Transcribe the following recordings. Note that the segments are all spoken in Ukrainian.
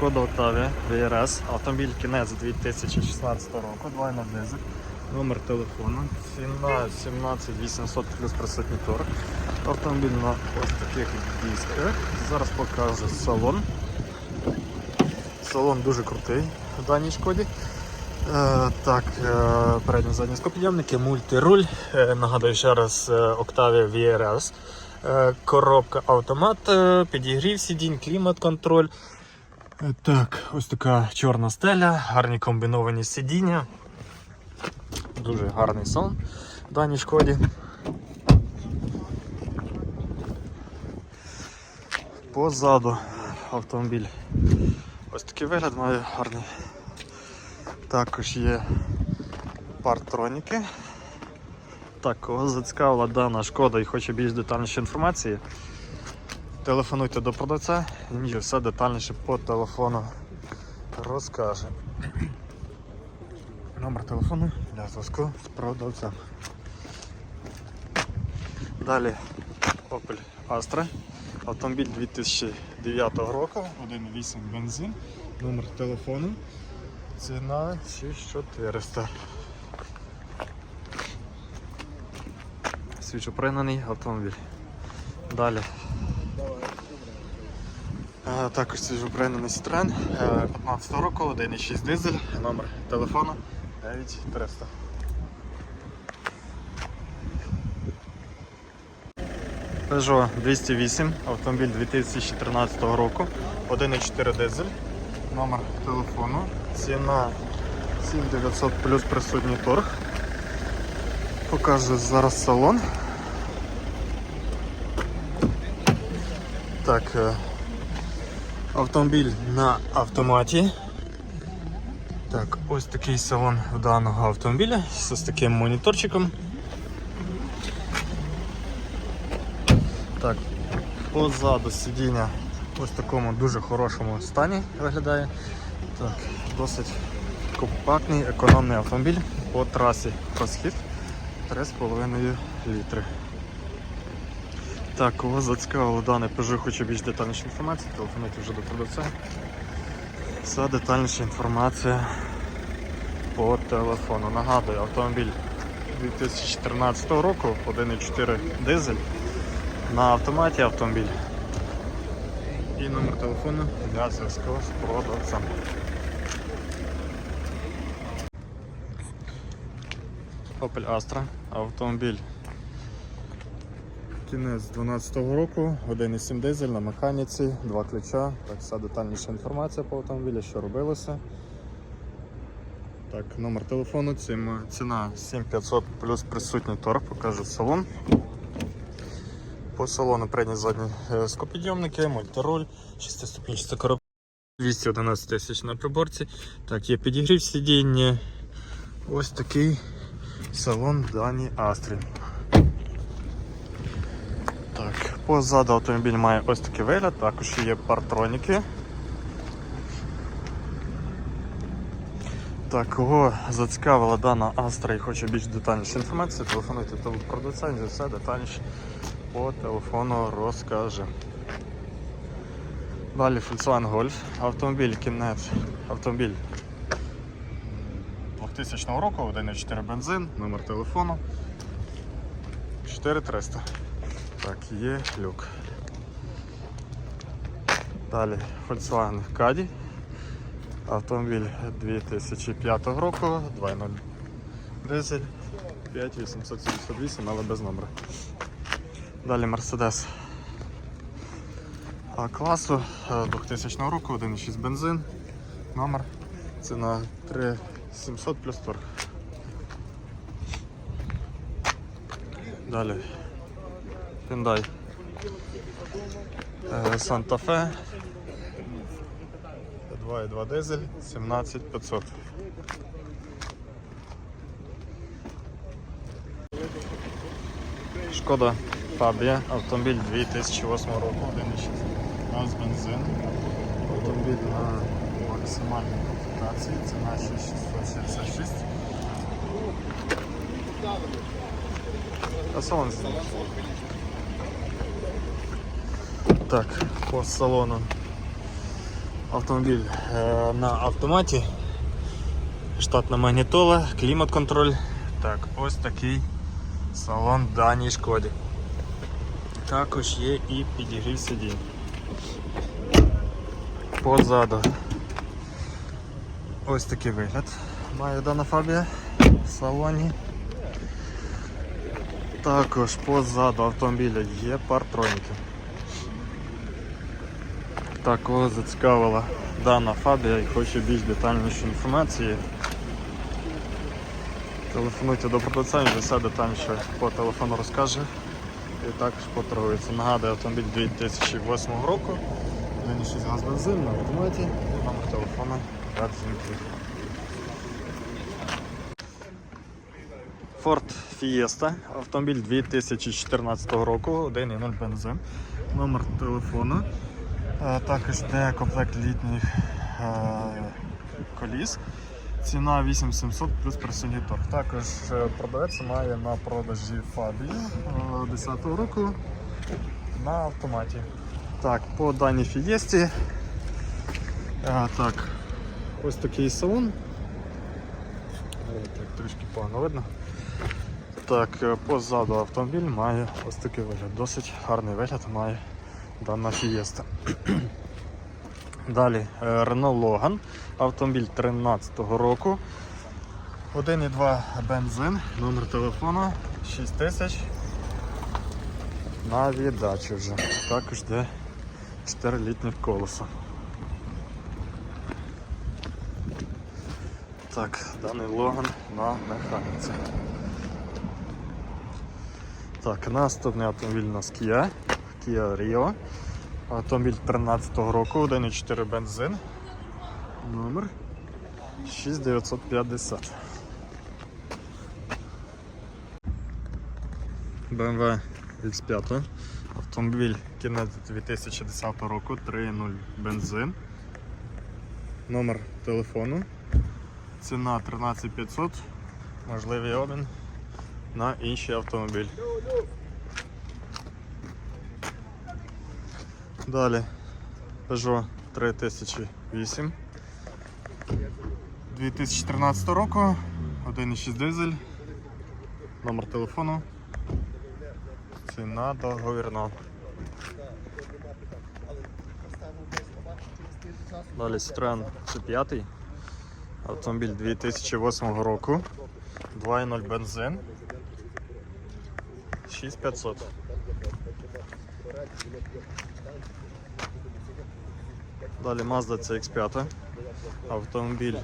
Шкода Октавія VRS, автомобіль кінець 2016 року, 2 на дизель, номер телефону, ціна 17 800 плюс присутній торг. Автомобіль на ось таких дисках. Зараз покажу салон. Салон дуже крутий в даній шкоді. Е, так, е, передні задні скопідйомники, мультируль. Е, нагадую ще раз е, Octavia VRS. Е, коробка автомат, підігрів сидінь, клімат-контроль. Е, Так, ось така чорна стеля, гарні комбіновані сидіння. Дуже гарний сон в даній шкоді. Позаду автомобіль. Ось такий вигляд має гарний. Також є партроніки. Так, кого зацікавила дана шкода і хоче більш детальніше інформації. Телефонуйте до продавця, він все детальніше по телефону розкаже. Номер телефону для зв'язку з продавцем. Далі Opel Astra. Автомобіль 2009 року, 1.8 бензин, номер телефону. Ціна 6400. Свічопригнаний автомобіль. Далі. Також свіжопригнаний Citroen е, 15 року, 1.6 дизель, номер телефону 9300. Peugeot 208, автомобіль 2013 року, 1.4 дизель, номер телефону, ціна 7900 плюс присутній торг. Покажу зараз салон. Так, е, автомобіль на автоматі. Так, ось такий салон в даного автомобіля з таким моніторчиком. Так, позаду сидіння ось в такому дуже хорошому стані виглядає. Так, досить компактний, економний автомобіль по трасі розхід 3,5 літри. Так, кого зацікавило дане Peugeot, хоче більш детальніше інформації, телефонуйте вже до продавця. Вся детальніша інформація по телефону. Нагадую, автомобіль 2014 року, 1.4 дизель на автоматі автомобіль. І номер телефону для зв'язку з продавцем. Opel Astra, автомобіль. Кінець 2012 року, 1,7 дизель на механіці, два ключа. Так, вся детальніша інформація по автомобілю, що робилося. Так, номер телефону, ціна ціна 7500 плюс присутній торг, покажу салон. По салону передні задні е, скопідйомники, мультироль, 6-ступінчата коробка, 211 тисяч на приборці. Так, є підігрів сидіння. Ось такий салон Дані Астрі. Так, позаду автомобіль має ось такий вигляд, також є партроніки. Так, кого зацікавила дана Астра і хоче більш детальніше інформацію, телефонуйте до продавця, він все детальніше по телефону розкаже. Далі Volkswagen Golf, автомобіль кінець, автомобіль 2000 року, 1.4 бензин, номер телефону 4300. Так, є люк. Далі Volkswagen Caddy. Автомобіль 2005 року, 2.0 дизель, 5878, але без номера. Далі Mercedes класу е, 2000 року, 1.6 бензин, номер, ціна 3700 плюс торг. Далі Hyundai е, Santa Fe 2.2 дизель 17500. Шкода Фабія, автомобіль 2008 року, 1.6 газ бензин. Автомобіль на максимальній комплектації, ціна 6666. А салон знімає. Так, по салону Автомобіль е, на автоматі. Штатна магнітола, клімат-контроль. Так, ось такий салон в даній шкоді. Також є і підігрів сидінь. Позаду. Ось такий вигляд має дана фабія в салоні. Також позаду автомобіля є партроніки. Так, кого зацікавила дана фабія і хоче більш детальнішої інформації. Телефонуйте до продавця, він все детальніше по телефону розкаже і також поторгується. Нагадую, автомобіль 2008 року. 1,6 газ бензин на автоматі, номер телефону для дзвінків. Ford Fiesta, автомобіль 2014 року, 1,0 бензин, номер телефону. Е, Також йде комплект літніх е, коліс. Ціна 8700 плюс присутній торг. Також е, продавець має на продажі Фабію 10 року на автоматі. Так, по даній фієсті. Так, ось такий салон. Так, трішки погано видно. Так, позаду автомобіль має ось такий вигляд. Досить гарний вигляд має дана фієста. Далі е, Renault Logan, автомобіль 13 року. 1,2 бензин, номер телефону 6000 на віддачу вже. Також йде 4 літніх колеса. Так, даний Логан на механіці. Так, наступний автомобіль у нас Kia, Kia Rio. Автомобіль 13 року, 1,4 бензин. Номер 6950. BMW X5. Автомобіль кінець 2010 року, 3.0 бензин. Номер телефону. Ціна 13500. Можливий обмін на інший автомобіль. Далі. Peugeot 3008 2013 року, 1,6 дизель, номер телефону, ціна договірна. Далі Citroen C5, автомобіль 2008 року, 2.0 бензин, 6500. Далі Mazda CX5. Автомобіль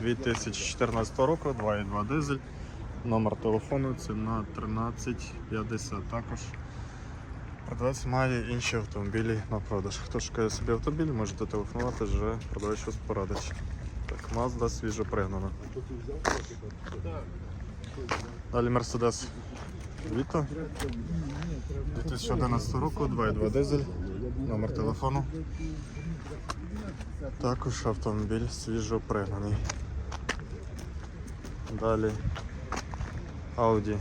2014 року, 2.2 дизель. Номер телефону, ціна 1350. Також продавець має інші автомобілі на продаж. Хто шукає собі автомобіль, можете телефонувати, вже продавець щось порадить. Так, Mazda свіжо пригнана. Далі Mercedes Vito 2011 року, 2.2 дизель, номер телефону. Також автомобіль свіжо пригнаний. Далі Audi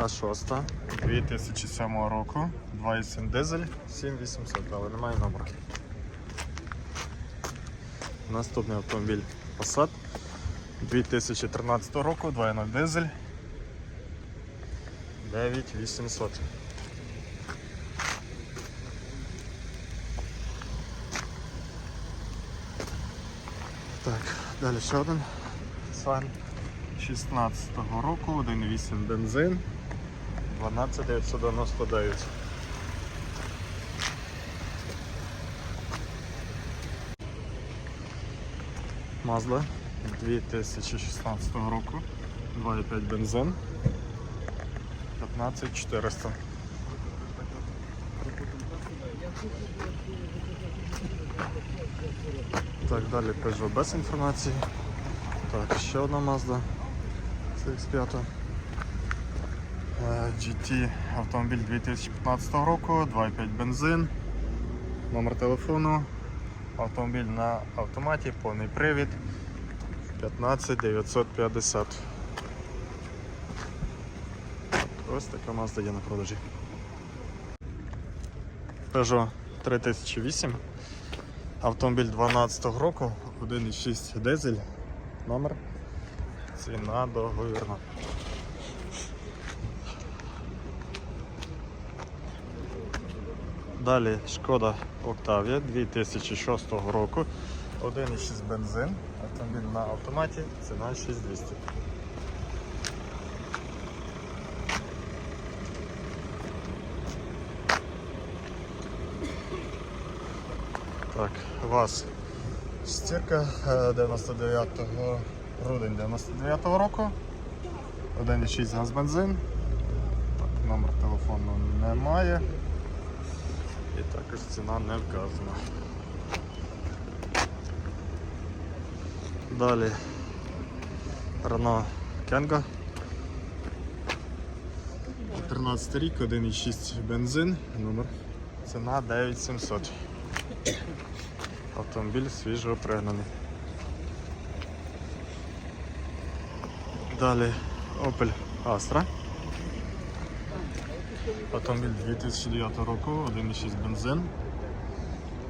А6 2007 року, 2.7 дизель, 7800, але немає номера. Наступний автомобіль Passat 2013 року, 2.0 дизель, 9800. Так, далі ще один Сан 16-го року, 1.8 бензин, 12999. Mazda 2016 року, 2.5 бензин, 15400. Так, далі Peugeot без інформації. Так, ще одна Mazda CX5. Е, GT автомобіль 2015 року, 2.5 бензин, номер телефону, автомобіль на автоматі, повний привід 15950. Так, ось така Mazda є на продажі. Peugeot 3008. Автомобіль 12 року, 1,6 дизель, номер, ціна договірна. Далі шкода Octavia 2006 року, 1,6 бензин, автомобіль на автоматі, ціна 6200. ВАЗ стірка е, 99 грудень 99 року. 1,6 газ бензин. Так, номер телефону немає. І також ціна не вказана. Далі Renault Kangoo. 13 рік, 1,6 бензин, номер. Ціна 9700. Автомобіль свіжо пригнаний. Далі Opel Astra. Автомобіль 2009 року, 1,6 бензин,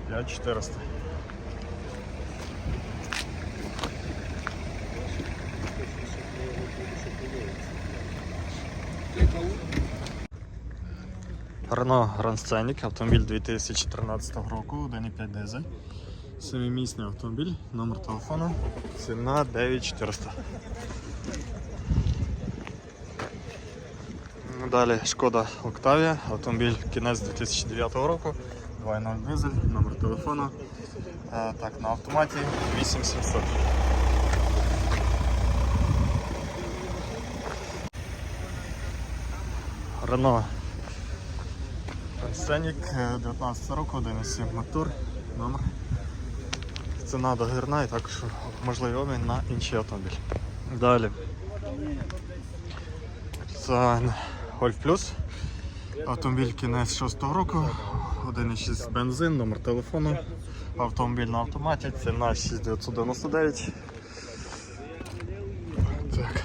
5400. Renault Grand Scenic, автомобіль 2013 року, 1,5 дизель. Семимісний автомобіль, номер телефону, ціна 9400. Далі Шкода Octavia, автомобіль кінець 2009 року, 2.0 дизель, номер телефону. Е, Так, на автоматі 8700. Renault Сценік 19 року, 1,7 мотор, номер. Ціна договірна і також можливий обмін на інший автомобіль. Далі. Це Golf Plus. Автомобіль кінець 6-го року, 1,6 бензин, номер телефону. Автомобіль на автоматі, ціна 6999. Так.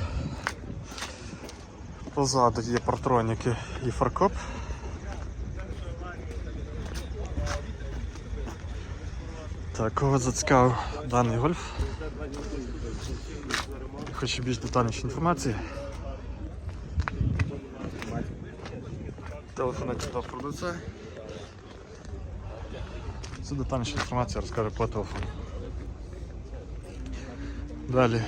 Позаду є партроніки і фаркоп. Так, кого зацікавив даний гольф. Хочу більш детальніше інформації. Телефон читав продавця. Цю детальнішу інформацію розкаже по телефону. Далі.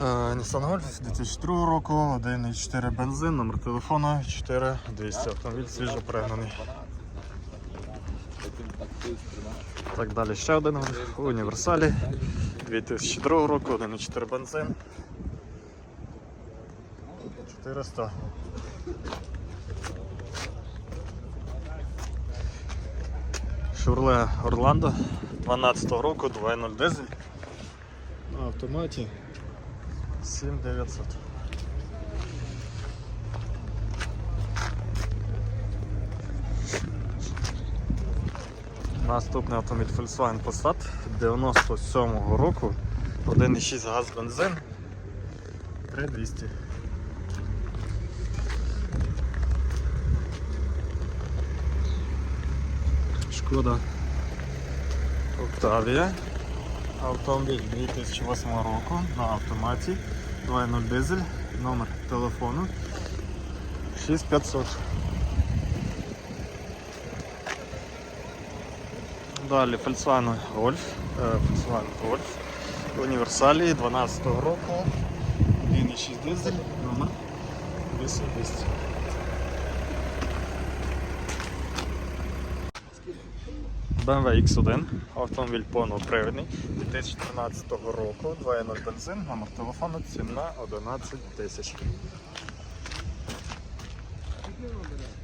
Е, Nissan Golf 2002 року, 1,4 бензин, номер телефону 4200. Автомобіль свіжо пригнаний. Так далі ще один у універсалі 2002 року, 1,4 бензин. 400. Chevrolet Orlando 12 року, 2.0 дизель. На автоматі 7900. Наступний автомобіль Volkswagen Passat 97-го року, 1,6 газ бензин, 3200. Шкода Octavia. Автомобіль 2008 року на автоматі 2.0 дизель, номер телефону 6500. Далі Volkswagen Golf, е, Volkswagen Golf в універсалі 12 року, 1.6 дизель, номер 8200. BMW X1, автомобіль повнопривідний 2013 року, 2.0 бензин, номер телефону, ціна 11 тисяч.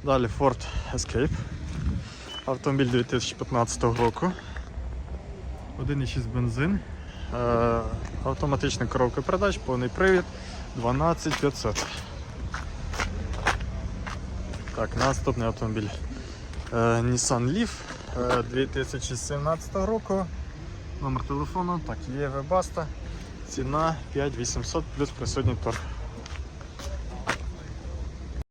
Далі Ford Escape. Автомобіль 2015 року. 1,6 бензин. Е, автоматична коробка передач, повний привід 12500. Так, наступний автомобіль е, Nissan Leaf е, 2017 року. Номер телефону, так, є Webaста. Ціна 5800 плюс присутній торг.